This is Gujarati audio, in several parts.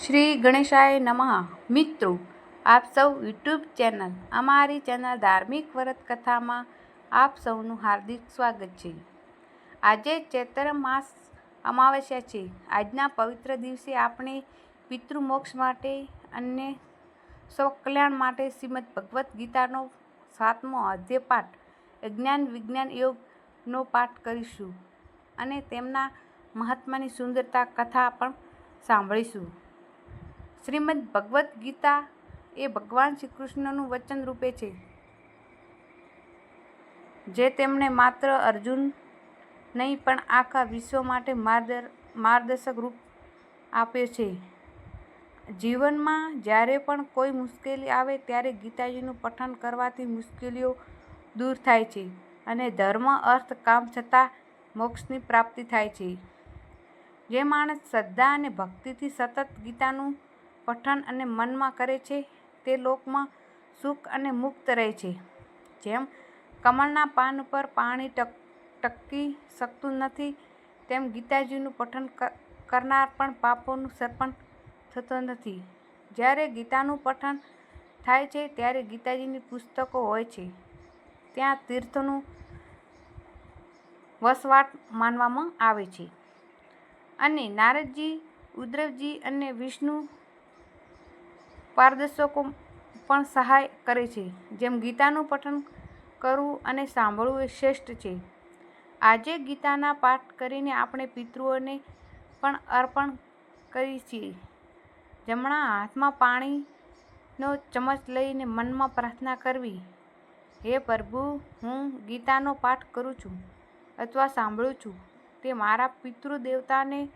શ્રી ગણેશાય નમઃ. મિત્રો, આપ સૌ યુટ્યુબ ચેનલ, અમારી ચેનલ ધાર્મિક વ્રત કથામાં આપ સૌનું હાર્દિક સ્વાગત છે. આજે ચૈત્ર માસ અમાવસ્યા છે. આજના પવિત્ર દિવસે આપણે પિતૃમોક્ષ માટે અને સ્વકલ્યાણ માટે શ્રીમદ ભગવદ્ ગીતાનો સાતમો અધ્યય પાઠ જ્ઞાન વિજ્ઞાન યોગનો પાઠ કરીશું અને તેમના મહાત્માની સુંદરતા કથા પણ સાંભળીશું. શ્રીમદ ભગવદ્ ગીતા એ ભગવાન શ્રી કૃષ્ણનું વચન રૂપે છે. જે તેમણે માત્ર અર્જુન નહીં, પણ આખા વિશ્વ માટે માર્ગદર માર્ગદર્શક રૂપ આપ્યો છે. જીવનમાં જ્યારે પણ કોઈ મુશ્કેલી આવે, ત્યારે ગીતાજીનું પઠન કરવાથી મુશ્કેલીઓ દૂર થાય છે અને ધર્મ, અર્થ, કામ છતાં મોક્ષની પ્રાપ્તિ થાય છે. જે માણસ શ્રદ્ધા અને ભક્તિથી સતત ગીતાનું પઠન અને મનમાં કરે છે, તે લોકમાં સુખ અને મુક્ત રહે છે. જેમ કમળના પાન ઉપર પાણી ટક, ટકી શકતું નથી, તેમ ગીતાજીનું પઠન કરનાર પણ પાપોનું સર્પણ થતો નથી. જ્યારે ગીતાનું પઠન થાય છે, ત્યારે ગીતાજીની પુસ્તકો હોય છે. ત્યાં તીર્થનું વસવાટ માનવામાં આવે છે. અને નારદજી ઉદ્રવજી અને વિષ્ણુ પારદર્શકો પણ સહાય કરે છે. જેમ ગીતાનું પઠન કરવું અને સાંભળવું એ શ્રેષ્ઠ છે. આજે ગીતાના પાઠ કરીને આપણે પિતૃઓને પણ અર્પણ કરીએ છીએ. જમણા હાથમાં પાણીનો ચમચ લઈને મનમાં પ્રાર્થના કરવી. હે પ્રભુ, હું ગીતાનો પાઠ કરું છું અથવા સાંભળું છું. તે મારા પિતૃ દેવતાને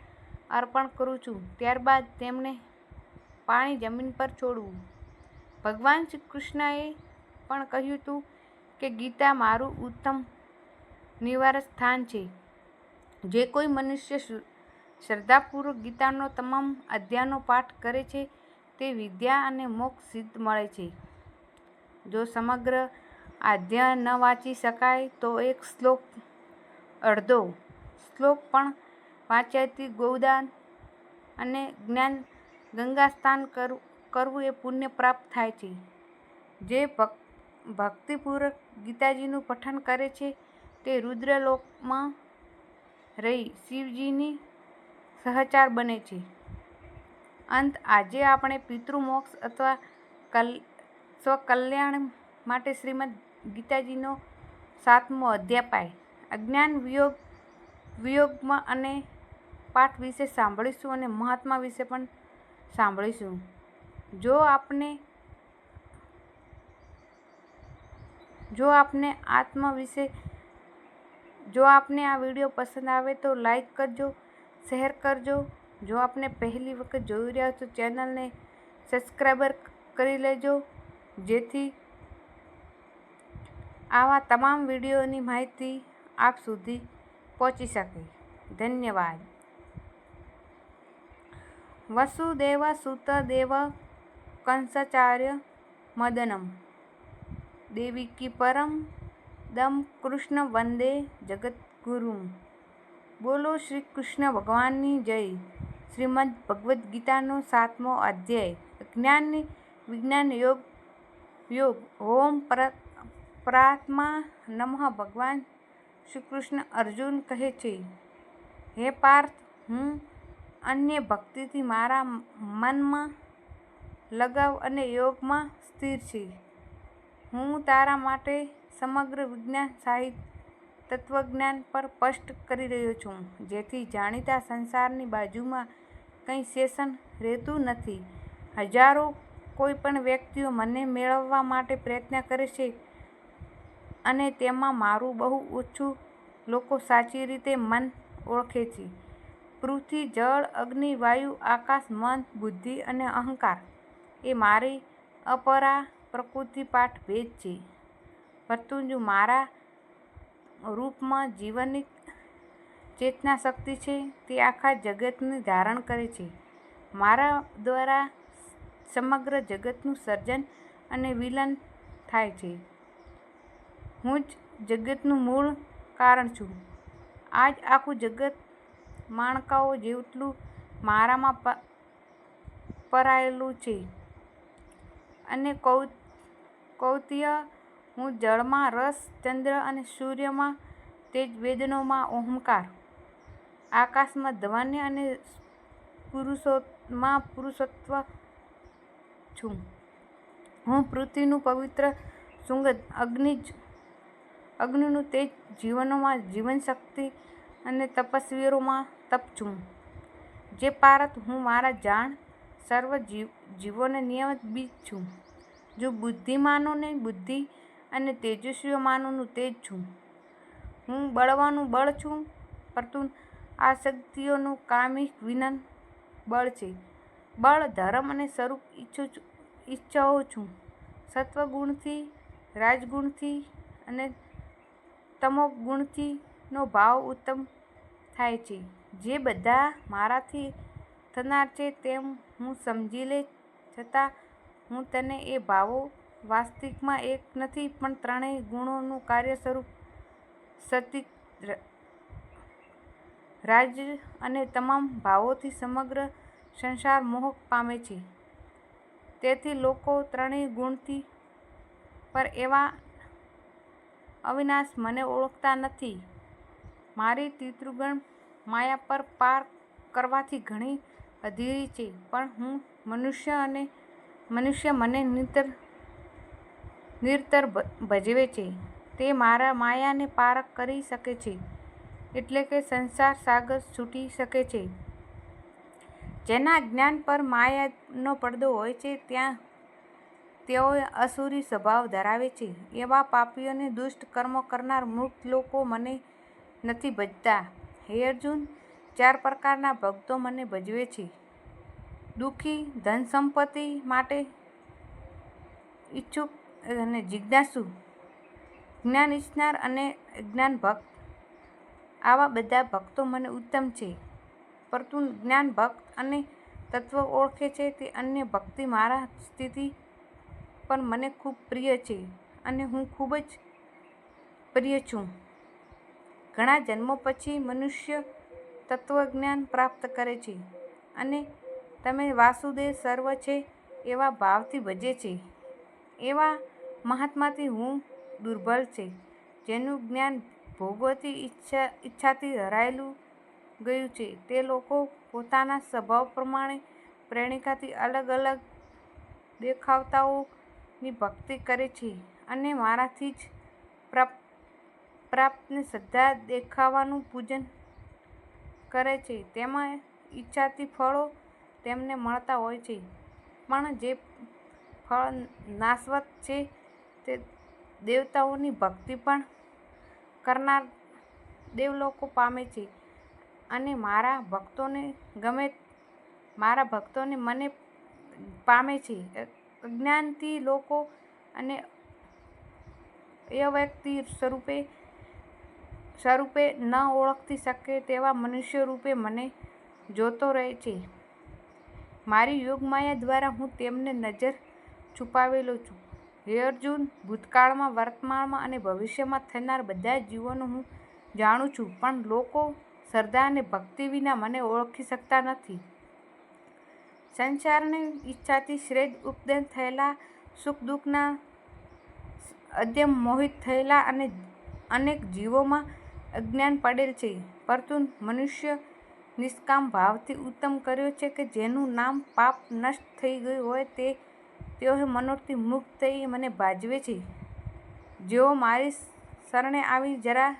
અર્પણ કરું છું. ત્યારબાદ તેમને પાણી જમીન પર છોડવું. ભગવાન શ્રી કૃષ્ણએ પણ કહ્યું હતું કે ગીતા મારું ઉત્તમ નિવારક સ્થાન છે. જે કોઈ મનુષ્ય શ્રદ્ધાપૂર્વક ગીતાનો તમામ અધ્યાયનો પાઠ કરે છે, તે વિદ્યા અને મોક્ષ સિદ્ધ મળે છે. જો સમગ્ર અધ્યાય ન વાંચી શકાય તો એક શ્લોક, અડધો શ્લોક પણ વાંચ્યાથી ગોદાન અને જ્ઞાન ગંગા સ્નાન કરવું એ પુણ્ય પ્રાપ્ત થાય છે. જે ભક્તિપૂર્વક ગીતાજીનું પઠન કરે છે, તે રુદ્રલોકમાં રહી શિવજીની સહચાર બને છે. અંત, આજે આપણે પિતૃમોક્ષ અથવા કલ, સ્વકલ્યાણ માટે શ્રીમદ ગીતાજીનો સાતમો અધ્યાપાય અજ્ઞાન વિયોગ, વિયોગમાં અને પાઠ વિશે સાંભળીશું અને મહાત્મા વિશે પણ સાંભળીશું. જો આપને જો આપને આત્મા વિશે જો આપને આ વીડિયો પસંદ આવે તો લાઈક કરજો, શેર કરજો. જો આપને પહેલી વખત જોઈ રહ્યા તો ચેનલને સબસ્ક્રાઈબર કરી લેજો. જેથી આવા તમામ વિડીયોની માહિતી આપ સુધી પહોંચી શકે. ધન્યવાદ. વસુદેવ સુતદેવ કંસાચાર્ય મદનમ દેવિકી પરમ દમ કૃષ્ણ વંદે જગદગુરુમ બોલો શ્રી કૃષ્ણ ભગવાનની જય શ્રીમદ ભગવદ્ ગીતાનો સાતમો અધ્યાય જ્ઞાન વિજ્ઞાન યોગ યોગ ઓમ પ્રાત્મા નમઃ ભગવાન શ્રી કૃષ્ણ અર્જુન કહે છે હે પાર્થ હું અન્ય ભક્તિથી મારા મનમાં લગાવ અને યોગમાં સ્થિર છે. હું તારા માટે સમગ્ર વિજ્ઞાન, સાહિત્ય, તત્વજ્ઞાન પર સ્પષ્ટ કરી રહ્યો છું, જેથી જાણીતા સંસારની બાજુમાં કંઈ સેશન રહેતું નથી. હજારો કોઈ પણ વ્યક્તિઓ મને મેળવવા માટે પ્રયત્ન કરે છે અને તેમાં મારું બહુ ઓછું લોકો સાચી રીતે મન ઓળખે છે. પૃથ્વી, જળ, અગ્નિ, વાયુ, આકાશ, મન, બુદ્ધિ અને અહંકાર. એ મારી અપરા પ્રકૃતિ પાઠ ભેદ છે. પરંતુ મારા રૂપમાં જીવનની ચેતના શક્તિ છે તે આખા જગતને ધારણ કરે છે. મારા દ્વારા સમગ્ર જગતનું સર્જન અને વિલન થાય છે. હું જ જગતનું મૂળ કારણ છું. આજ આખું જગત માણકાઓ જેટલું મારામાં પરાયેલું છે. અને કૌ, કૌતિય હું જળમાં રસ, ચંદ્ર અને સૂર્યમાં તેજ વેદનોમાં ઓહંકાર. આકાશમાં ધ્વનિ અને પુરુષોમાં પુરુષત્વ છું. હું પૃથ્વીનું પવિત્ર સુગંધ, અગ્નિ જ, અગ્નિનું તેજ જીવનોમાં જીવનશક્તિ અને તપસ્વીઓમાં તપ છું. જે પારત હું મારા જાણ, સર્વ જીવ, જીવોને નિયમિત બીજ છું. જો બુદ્ધિમાનોને બુદ્ધિ અને તેજસ્વીઓમાંનું તેજ છું. હું બળવાનું બળ છું, પરંતુ આ શક્તિઓનું કામિક વિનન બળ છે. બળ, ધર્મ અને સ્વરૂપ ઈચ્છું ઈચ્છાઓ છું. સત્વગુણથી, રાજગુણથી અને તમોગુણથી ગુણથીનો ભાવ ઉત્તમ થાય છે. જે બધા મારાથી થનાર છે તેમ હું સમજી લે છતાં હું તેને એ ભાવો વાસ્તવિકમાં એક નથી, પણ ત્રણેય ગુણોનું કાર્ય સ્વરૂપ સતી રાજ અને તમામ ભાવોથી સમગ્ર સંસાર મોહ પામે છે. તેથી લોકો ત્રણેય ગુણથી પર એવા અવિનાશ મને ઓળખતા નથી. મારી તીર્થગણ માયા પર પાર કરવાથી ઘણી અધીરી છે, પણ હું મનુષ્ય અને મનુષ્ય મને નિતર, નિરતર ભજવે છે. તે મારા માયાને પાર કરી શકે છે, એટલે કે સંસાર સાગર છૂટી શકે છે. જેના જ્ઞાન પર માયાનો પડદો હોય છે, ત્યાં તેઓ અસુરી સ્વભાવ ધરાવે છે. એવા પાપીઓને દુષ્ટ કર્મ કરનાર મૂર્ખ લોકો મને નથી ભજતા. હે અર્જુન, ચાર પ્રકારના ભક્તો મને ભજવે છે. દુઃખી, ધન સંપત્તિ માટે ઈચ્છુક અને જિજ્ઞાસુ, જ્ઞાન ઈચ્છનાર અને જ્ઞાન ભક્ત. આવા બધા ભક્તો મને ઉત્તમ છે. પરંતુ જ્ઞાન ભક્ત અને તત્વ ઓળખે છે તે અન્ય ભક્તિ મારા સ્થિતિ પણ મને ખૂબ પ્રિય છે અને હું ખૂબ જ પ્રિય છું. ઘણા જન્મો પછી મનુષ્ય તત્વજ્ઞાન પ્રાપ્ત કરે છે અને તમે વાસુદેવ સર્વ છે એવા ભાવથી ભજે છે. એવા મહાત્માથી હું દુર્બળ છે, જેનું જ્ઞાન ભોગવતી ઈચ્છા, ઈચ્છાથી હરાયેલું ગયું છે. તે લોકો પોતાના સ્વભાવ પ્રમાણે પ્રેણિકાથી અલગ અલગ દેખાવતાઓની ભક્તિ કરે છે અને મારાથી જ પ્રાપ્ત પ્રાપ્તને શ્રદ્ધા દેખાવાનું પૂજન કરે છે. તેમાં ઈચ્છાથી ફળો તેમને મળતા હોય છે. પણ જે ફળ નાશવત છે તે દેવતાઓની ભક્તિ પણ કરનાર દેવલોકો પામે છે. અને મારા ભક્તોને ગમે મારા ભક્તોને મને પામે છે. અજ્ઞાનથી લોકો અને અવ્યક્તિ સ્વરૂપે સ્વરૂપે ન ઓળખી શકે તેવા મનુષ્ય રૂપે મને જોતો રહે છે. મારી યોગમાયા દ્વારા હું તેમને નજર છુપાવેલો છું. હે અર્જુન, ભૂતકાળમાં, વર્તમાનમાં અને ભવિષ્યમાં થનાર બધા જીવોનું હું જાણું છું, પણ લોકો શ્રદ્ધા અને ભક્તિ વિના મને ઓળખી શકતા નથી. સંસારની ઈચ્છાથી શ્રેષ્ઠ ઉપદેન થયેલા, સુખ દુઃખના અદ્યમ મોહિત થયેલા અને અનેક જીવોમાં અજ્ઞાન પડેલ છે. પરંતુ મનુષ્ય નિષ્કામ ભાવથી ઉત્તમ કર્યો છે કે જેનું નામ પાપ નષ્ટ થઈ ગયું હોય તે તેઓ મનોથી મુક્ત થઈ મને ભાજવે છે. જેઓ મારી શરણે આવી જરા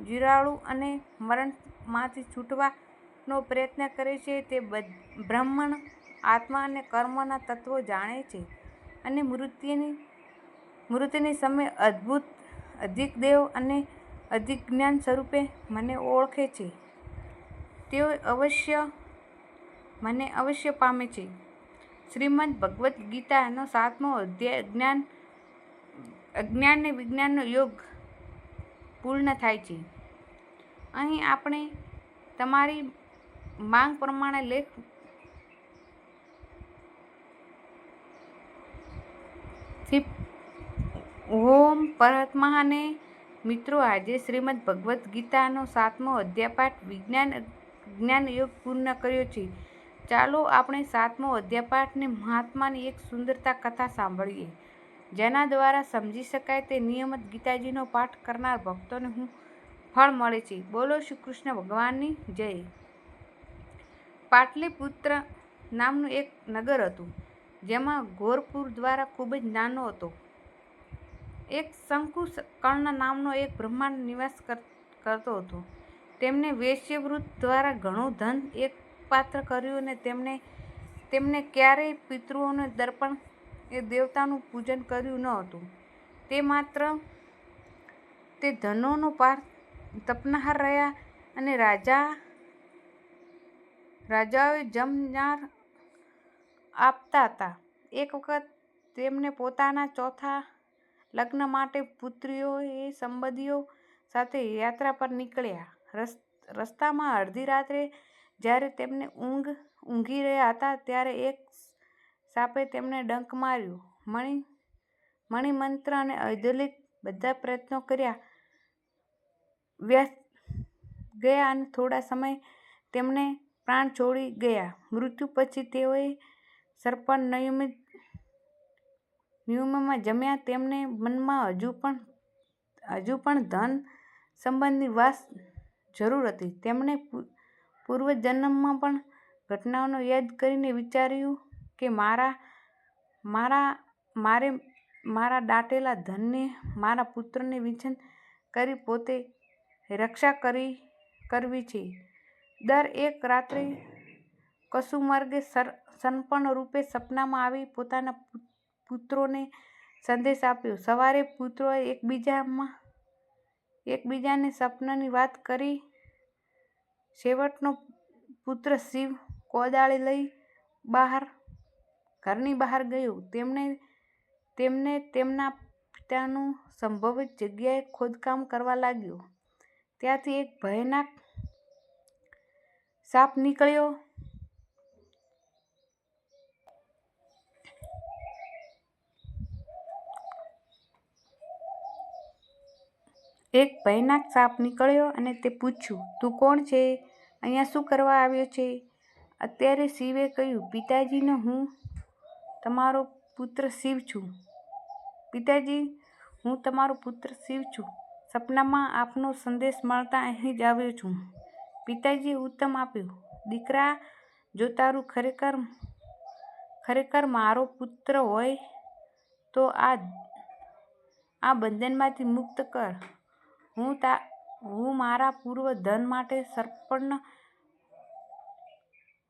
જીરાળું અને મરણમાંથી છૂટવાનો પ્રયત્ન કરે છે તે બ્રહ્મણ આત્મા અને કર્મના તત્વો જાણે છે અને મૃત્યુની મૃત્યુની સમયે અદ્ભુત અધિક દેવ અને અધિક જ્ઞાન સ્વરૂપે મને ઓળખે છે. તેઓ અવશ્ય મને અવશ્ય પામે છે. શ્રીમદ ભગવદ્ ગીતાનો સાતમો અધ્યાય જ્ઞાન અજ્ઞાન અને વિજ્ઞાનનો યોગ પૂર્ણ થાય છે. અહીં આપણે તમારી માંગ પ્રમાણે લેખ ઓમ પરમાત્માને મિત્રો, આજે શ્રીમદ ભગવદ્ ગીતાનો સાતમો અધ્યાપાઠ વિજ્ઞાન, જ્ઞાન યોગ પૂર્ણ કર્યો છે. ચાલો આપણે સાતમો અધ્યાપાઠને મહાત્માની એક સુંદરતા કથા સાંભળીએ. જેના દ્વારા સમજી શકાય તે નિયમિત ગીતાજીનો પાઠ કરનાર ભક્તોને હું ફળ મળે છે. બોલો શ્રી કૃષ્ણ ભગવાનની જય. પાટલીપુત્ર નામનું એક નગર હતું, જેમાં ગોરપુર દ્વારા ખૂબ જ નાનો હતો. એક શંકુ કર્ણ નામનો એક બ્રહ્માંડ નિવાસ કરતો હતો. તેમને વેશ્યવૃત્ત દ્વારા ઘણું ધન એક પાત્ર કર્યું અને તેમણે તેમને ક્યારેય પિતૃઓને દર્પણ એ દેવતાનું પૂજન કર્યું ન હતું. તે માત્ર, તે ધનોનો પાર તપનાહાર રહ્યા અને રાજા, રાજાઓએ જમનાર આપતા હતા. એક વખત તેમને પોતાના ચોથા લગ્ન માટે પુત્રીઓ એ સંબંધીઓ સાથે યાત્રા પર નીકળ્યા. રસ્તામાં અડધી રાત્રે જ્યારે તેમને ઊંઘ, ઊંઘી રહ્યા હતા ત્યારે એક સાપે તેમને ડંક માર્યો. મણિ, મણિમંત્ર અને ઐધોલિક બધા પ્રયત્નો કર્યા. વ્યસ્ત ગયા અને થોડા સમય તેમને પ્રાણ છોડી ગયા. મૃત્યુ પછી તેઓએ સરપંચ નિયમિત નિયમોમાં જમ્યા તેમને મનમાં હજુ પણ હજુ પણ ધન સંબંધની વાસ જરૂર હતી. તેમણે પૂર્વજન્મમાં પણ ઘટનાઓનો યાદ કરીને વિચાર્યું કે મારા મારા, મારે, મારા દાટેલા ધનને, મારા પુત્રને વિંછન કરી પોતે રક્ષા કરી, કરવી છે. દર એક રાત્રે કસુમાર્ગે સરપણ રૂપે સપનામાં આવી પોતાના પુત્રોને સંદેશ આપ્યો. સવારે પુત્રોએ એકબીજામાં, એકબીજાને સપનાની વાત કરી. છેવટનો પુત્ર શિવ કોદાળી લઈ બહાર, ઘરની બહાર ગયો. તેમણે તેમને તેમના પિતાનું સંભવિત જગ્યાએ ખોદકામ કરવા લાગ્યો. ત્યાંથી એક ભયાનક સાપ નીકળ્યો. એક ભયાનક સાપ નીકળ્યો અને તે પૂછ્યું, તું કોણ છે? અહીંયા શું કરવા આવ્યો છે? અત્યારે શિવે કહ્યું, પિતાજીને હું તમારો પુત્ર શિવ છું. પિતાજી, હું તમારો પુત્ર શિવ છું. સપનામાં આપનો સંદેશ મળતા અહીં જ આવ્યો છું. પિતાજીએ ઉત્તમ આપ્યું. દીકરા, જો તારું ખરેખર ખરેખર મારો પુત્ર હોય, તો આ આ બંધનમાંથી મુક્ત કર. હું તા, હું મારા પૂર્વ ધન માટે સર્પણ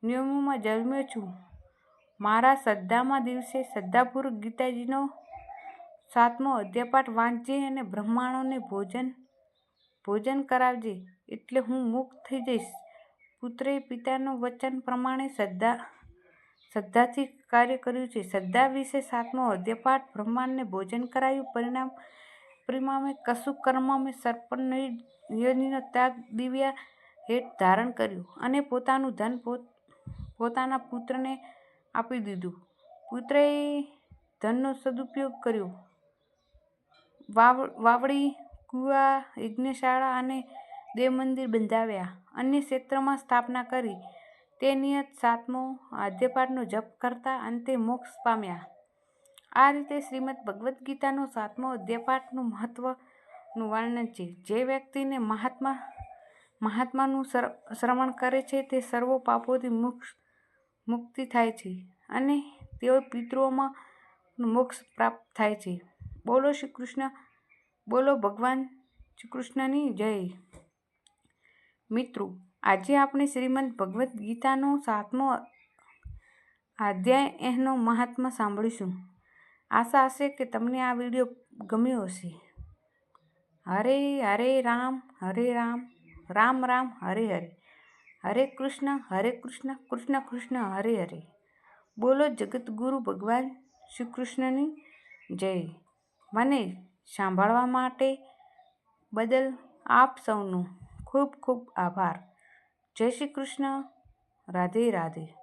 નિયમોમાં જન્મ્યો છું. મારા શ્રદ્ધામાં દિવસે શ્રદ્ધાપૂર્વક ગીતાજીનો સાતમો અધ્યાપાઠ વાંચજે અને બ્રહ્માણોને ભોજન ભોજન કરાવજે એટલે હું મુક્ત થઈ જઈશ. પુત્રે પિતાનું વચન પ્રમાણે શ્રદ્ધા, શ્રદ્ધાથી કાર્ય કર્યું છે. શ્રદ્ધા વિશે સાતમો અધ્યાપાઠ બ્રહ્માંડને ભોજન કરાયું. પરિણામ પરિણામે કશું કર્મમે સરપણ યોનિનો ત્યાગ દિવ્યા હેઠ ધારણ કર્યું અને પોતાનું ધન પોતાના પુત્રને આપી દીધું. પુત્રએ ધનનો સદુપયોગ કર્યો. વાવ, વાવડી, કુવા, યજ્ઞશાળા અને દેવ મંદિર બંધાવ્યા. અન્ય ક્ષેત્રમાં સ્થાપના કરી. તે નિયત સાતમો આદ્યપાઠનો જપ કરતા અંતે મોક્ષ પામ્યા. આ રીતે શ્રીમદ ભગવદ્ ગીતાનો સાતમો અધ્યાપાઠનું મહત્વનું વર્ણન છે. જે વ્યક્તિને મહાત્મા, મહાત્માનું શ્રવણ કરે છે તે સર્વ પાપોથી મોક્ષ મુક્તિ થાય છે અને તેઓ પિતૃઓમાં મોક્ષ પ્રાપ્ત થાય છે. બોલો શ્રી કૃષ્ણ બોલો ભગવાન શ્રી કૃષ્ણની જય. મિત્રો, આજે આપણે શ્રીમદ ભગવદ્ ગીતાનો સાતમો અધ્યાય એનો મહાત્મા સાંભળીશું. આશા હશે કે તમને આ વીડિયો ગમ્યો હશે. હરે હરે રામ હરે રામ રામ રામ, હરે હરે. હરે કૃષ્ણ હરે કૃષ્ણ કૃષ્ણ કૃષ્ણ, હરે હરે. બોલો જગતગુરુ ભગવાન શ્રી કૃષ્ણની જય. મને સાંભળવા માટે બદલ આપ સૌનો ખૂબ ખૂબ આભાર. જય શ્રી કૃષ્ણ. રાધે રાધે.